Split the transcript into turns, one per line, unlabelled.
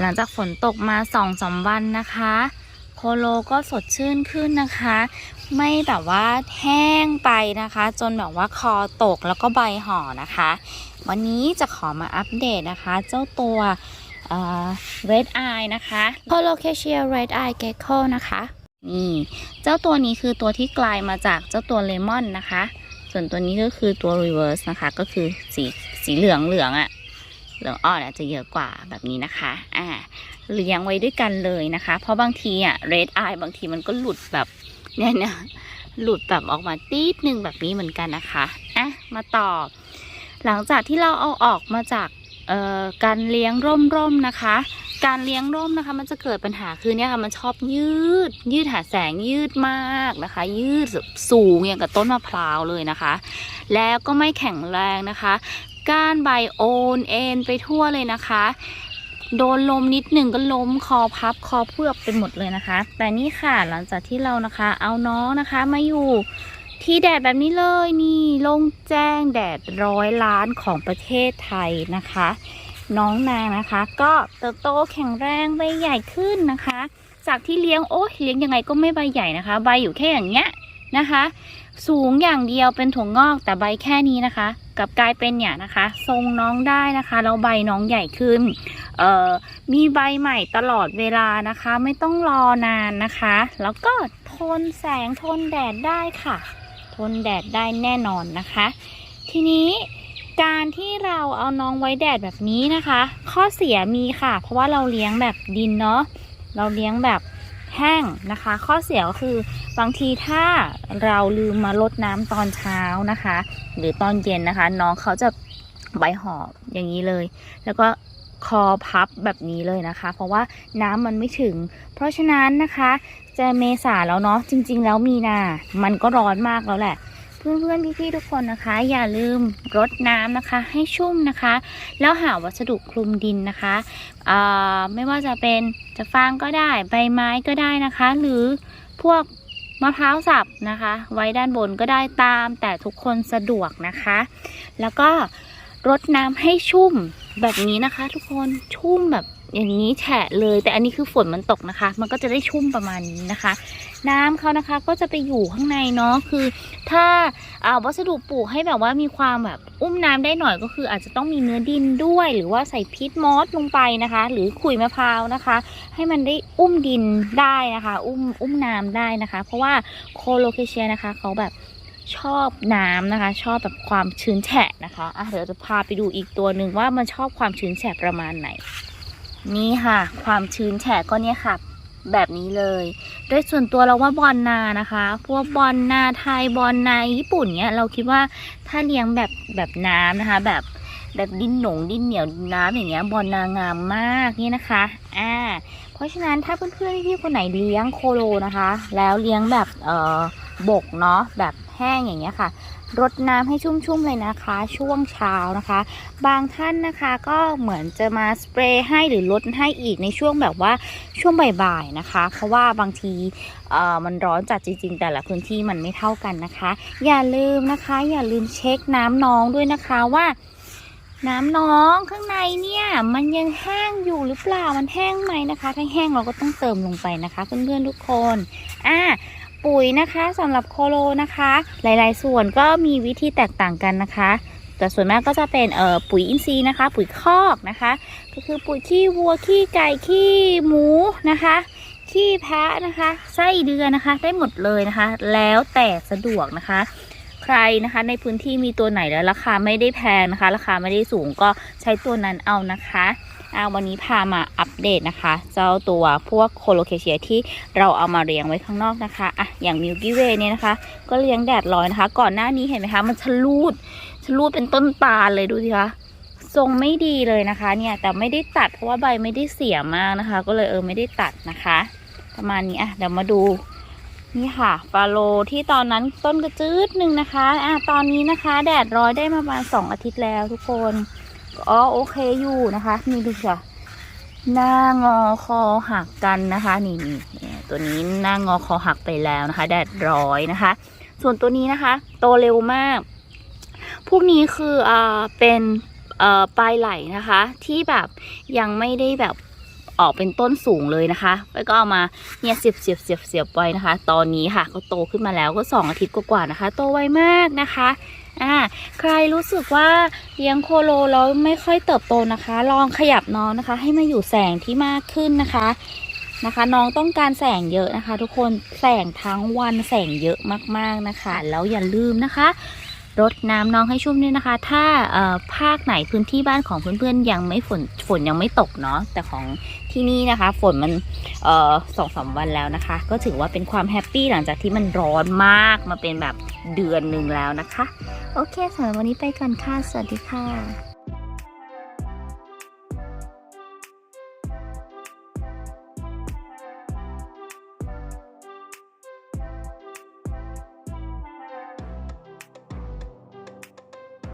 หลังจากฝนตกมาสองสามวันนะคะโคโลก็สดชื่นขึ้นนะคะ ไม่แบบว่าแห้งไปนะคะ จนแบบว่าคอตกแล้วก็ใบห่อนะคะ วันนี้จะขอมาอัปเดตนะคะ เจ้าตัวเอ่อ red eye นะคะ colocasia red eye gecko นะคะนี่เจ้าตัวนี้คือตัวที่กลายมาจากเจ้าตัวเลมอนนะคะ ส่วนตัวนี้ก็คือตัว reverse นะคะ ก็คือสีสีเหลืองเหลืองอะ เหลืองอ่อนอาจจะเยอะกว่าแบบนี้นะคะ อ่า เลี้ยงไว้ด้วยกันเลยนะคะ เพราะบางทีอะ red eye บางทีมันก็หลุดแบบเนี่ยเนี่ยหลุดแบบออกมาตีดหนึ่งแบบนี้เหมือนกันนะคะ อะ มาต่อ หลังจากที่เราเอาออกมาจากเอ่อการเลี้ยงร่มๆนะคะ การเลี้ยงร่มนะคะ มันจะเกิดปัญหาคือเนี่ยค่ะมันชอบยืด ยืดหาแสงยืดมากนะคะ ยืดสูงอย่างกับต้นมะพร้าวเลยนะคะ แล้วก็ไม่แข็งแรงนะคะ ก้านใบโอนเอ็นไปทั่วเลยนะคะ โดนลมนิดหนึ่งก็ล้มคอพับคอเพือกไปหมดเลยนะคะ แต่นี่ค่ะหลังจากที่เรานะคะ เอาน้องนะคะมาอยู่ที่แดดแบบนี้เลยนี่ลงแจ้งแดดร้อยล้านของประเทศไทยนะคะ น้องนางนะคะ ก็เติบโตแข็งแรงใบใหญ่ขึ้นนะคะ จากที่เลี้ยงโอ้ยเลี้ยงยังไงก็ไม่ใบใหญ่นะคะ ใบอยู่แค่อย่างเงี้ยนะคะ สูงอย่างเดียวเป็นถั่วงอกแต่ใบแค่นี้นะคะ กับกลายเป็นเนี่ยนะคะ ทรงน้องได้นะคะแล้วใบน้องใหญ่ขึ้นเอ่อมีใบใหม่ตลอดเวลานะคะ ไม่ต้องรอนานนะคะ แล้วก็ทนแสงทนแดดได้ค่ะ ทนแดดได้แน่นอนนะคะ ทีนี้การที่เราเอาน้องไว้แดดแบบนี้นะคะ ข้อเสียมีค่ะ เพราะว่าเราเลี้ยงแบบดินเนาะเราเลี้ยงแบบ แห้งนะคะ ข้อเสียก็คือบางทีถ้าเราลืมมาลดน้ำตอนเช้านะคะ หรือตอนเย็นนะคะ น้องเขาจะใบหอบอย่างนี้เลย แล้วก็คอพับแบบนี้เลยนะคะ เพราะว่าน้ำมันไม่ถึง เพราะฉะนั้นนะคะ จะเมษาแล้วเนาะจริง ๆ แล้วมีนา มันก็ร้อนมากแล้วแหละ เพื่อนๆพี่ๆทุกคนนะคะ อย่าลืมรดน้ำนะคะ ให้ชุ่มนะคะ แล้วหาวัสดุคลุมดินนะคะอ่าไม่ว่าจะเป็นจะฟางก็ได้ใบไม้ก็ได้นะคะ หรือพวกมะพร้าวสับนะคะ ไว้ด้านบนก็ได้ตาม แต่ทุกคนสะดวกนะคะ แล้วก็รดน้ำให้ชุ่มแบบนี้นะคะ ทุกคนชุ่มแบบ อย่างนี้แฉะเลย แต่อันนี้คือฝนมันตกนะคะ มันก็จะได้ชุ่มประมาณนี้นะคะ น้ำเขานะคะก็จะไปอยู่ข้างในเนาะคือ ถ้าอาวัสดุปลูกให้แบบว่ามีความแบบอุ้มน้ำได้หน่อยก็คือ อาจจะต้องมีเนื้อดินด้วย หรือว่าใส่พิษมอสลงไปนะคะ หรือขุยมะพร้าวนะคะ ให้มันได้อุ้มดินได้นะคะ อุ้มอุ้มน้ำได้นะคะ เพราะว่าโคโลเคเชียนะคะเขาแบบชอบน้ำนะคะ ชอบแบบความชื้นแฉะนะคะอะเดี๋ยวจะพาไปดูอีกตัวหนึ่งว่ามันชอบความชื้นแฉะประมาณไหน นี่ค่ะ ความชื้นแฉะก็เนี่ยค่ะ แบบนี้เลย โดยส่วนตัวเราว่าบอลนานะคะ พวกบอลนาไทยบอลนาญี่ปุ่นเนี่ยเราคิดว่าถ้าเลี้ยงแบบแบบน้ำนะคะ แบบแบบดินหนงดินเหนียวน้ำอย่างเงี้ยบอลนางามมากนี่นะคะอ่าเพราะฉะนั้นถ้าเพื่อนๆพี่ๆคนไหนเลี้ยงโคโลนะคะ แล้วเลี้ยงแบบเอ่อบกเนาะแบบแห้งอย่างเงี้ยค่ะ รดน้ำให้ชุ่มๆเลยนะคะ ช่วงเช้านะคะ บางท่านนะคะก็เหมือนจะมาสเปรย์ให้หรือลดให้อีกในช่วงแบบว่าช่วงบ่ายๆนะคะ เพราะว่าบางทีเออมันร้อนจัดจริง ๆ แต่ละพื้นที่มันไม่เท่ากันนะคะ อย่าลืมนะคะ อย่าลืมเช็คน้ำน้องด้วยนะคะว่าน้ำน้องข้างในเนี่ยมันยังแห้งอยู่หรือเปล่ามันแห้งไหมนะคะ ถ้าแห้งเราก็ต้องเติมลงไปนะคะ เพื่อนๆทุกคน อ่า ปุ๋ยนะคะสำหรับโคโลนะคะ หลายๆ ส่วนก็มีวิธีแตกต่างกันนะคะ แต่ส่วนมากก็จะเป็นเอ่อปุ๋ยอินทรีย์นะคะ ปุ๋ยคอกนะคะ ก็คือปุ๋ยขี้วัวขี้ไก่ขี้หมูนะคะขี้แพะนะคะไส้เดือนนะคะ ได้หมดเลยนะคะ แล้วแต่สะดวกนะคะ ใครนะคะในพื้นที่มีตัวไหนแล้วราคาไม่ได้แพงนะคะ ราคาไม่ได้สูงก็ใช้ตัวนั้นเอานะคะ อาวันนี้พามาอัปเดตนะคะ เจ้าตัวพวกโคโลเคเชียที่เราเอามาเลี้ยงไว้ข้างนอกนะคะอะอย่างมิลกี้เวเนี่ยนะคะ ก็เลี้ยงแดดร้อนนะคะ ก่อนหน้านี้เห็นไหมคะมันชะลูดชะลูดเป็นต้นตาลเลยดูสิคะทรงไม่ดีเลยนะคะ เนี่ยแต่ไม่ได้ตัดเพราะว่าใบไม่ได้เสียมากนะคะ ก็เลยเออไม่ได้ตัดนะคะ ประมาณนี้อะเดี๋ยวมาดูนี่ค่ะฟาโลที่ตอนนั้นต้นกระจืดหนึ่งนะคะอะตอนนี้นะคะ แดดร้อยได้มาประมาณสองอาทิตย์แล้วทุกคน อ๋อโอเคอยู่นะคะ นี่ดูค่ะ หน้างอคอหักกันนะคะ นี่นี่ตัวนี้หน้างอคอหักไปแล้วนะคะ แดดร้อยนะคะ ส่วนตัวนี้นะคะ โตเร็วมาก พวกนี้คืออ่าเป็นเอ่อปลายไหลนะคะ ที่แบบยังไม่ได้แบบออกเป็นต้นสูงเลยนะคะไปก็เอามาเนี่ยเสียบเสียบเสียบเสียบไว้นะคะ ตอนนี้ค่ะก็โตขึ้นมาแล้วก็สองอาทิตย์กว่าๆนะคะ โตไวมากนะคะ อ่าใครรู้สึกว่าเลี้ยงโคโลแล้วไม่ค่อยเติบโตนะคะ ลองขยับน้องนะคะ ให้มาอยู่แสงที่มากขึ้นนะคะนะคะ น้องต้องการแสงเยอะนะคะ ทุกคนแสงทั้งวันแสงเยอะมากๆนะคะ แล้วอย่าลืมนะคะ รดน้ำน้องให้ชุ่มด้วยนะคะ ถ้าภาคไหนพื้นที่บ้านของเพื่อนๆยังไม่ฝนฝนยังไม่ตกเนาะแต่ของที่นี่นะคะ ฝนมันสองสามวันแล้วนะคะ ก็ถือว่าเป็นความแฮปปี้หลังจากที่มันร้อนมากมาเป็นแบบเดือนหนึ่งแล้วนะคะ โอเคสำหรับวันนี้ไปก่อนค่ะ สวัสดีค่ะ